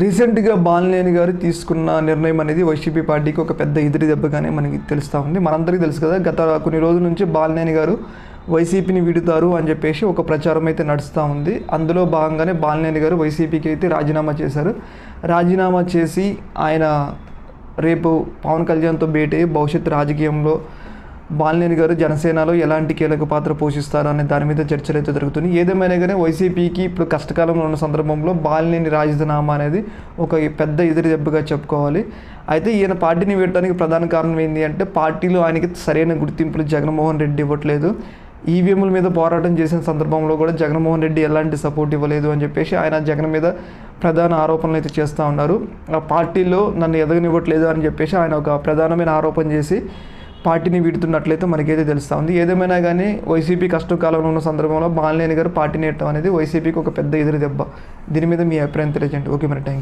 రీసెంట్గా బాలినేని గారు తీసుకున్న నిర్ణయం అనేది వైసీపీ పార్టీకి ఒక పెద్ద ఎదురు దెబ్బగానే మనకి తెలుస్తూ ఉంది. మనందరికీ తెలుసు కదా గత కొన్ని రోజుల నుంచి బాలినేని గారు వైసీపీని విడుతారు అని చెప్పేసి ఒక ప్రచారం అయితే నడుస్తూ ఉంది. అందులో భాగంగానే బాలినేని గారు వైసీపీకి అయితే రాజీనామా చేశారు. రాజీనామా చేసి ఆయన రేపు పవన్ కళ్యాణ్తో భేటీ అయ్యి భవిష్యత్ రాజకీయంలో బాలినేని గారు జనసేనలో ఎలాంటి కీలక పాత్ర పోషిస్తారు అనే దాని మీద చర్చలు అయితే జరుగుతుంది ఏదేమైనా కానీ వైసీపీకి ఇప్పుడు కష్టకాలంలో ఉన్న సందర్భంలో బాలినేని రాజీనామా అనేది ఒక పెద్ద ఎదురు దెబ్బగా చెప్పుకోవాలి. అయితే ఈయన పార్టీని వీడటానికి ప్రధాన కారణం ఏంటి అంటే పార్టీలో ఆయనకి సరైన గుర్తింపులు జగన్మోహన్ రెడ్డి ఇవ్వట్లేదు. ఈవీఎంల మీద పోరాటం చేసిన సందర్భంలో కూడా జగన్మోహన్ రెడ్డి ఎలాంటి సపోర్ట్ ఇవ్వలేదు అని చెప్పేసి ఆయన జగన్ మీద ప్రధాన ఆరోపణలు అయితే చేస్తూ ఉన్నారు. ఆ పార్టీలో నన్ను ఎదగనివ్వట్లేదు అని చెప్పేసి ఆయన ఒక ప్రధానమైన ఆరోపణ చేసి పార్టీని వీడుతున్నట్లయితే మనకైతే తెలుస్తూ ఉంది. ఏదేమైనా కానీ వైసీపీ కష్టకాలంలో ఉన్న సందర్భంలో బాలినేని గారు పార్టీని వేయటం అనేది వైసీపీకి ఒక పెద్ద ఎదురు దెబ్బ. దీని మీద మీ అభిప్రాయం తెలియజేయండి. ఓకే మరి థ్యాంక్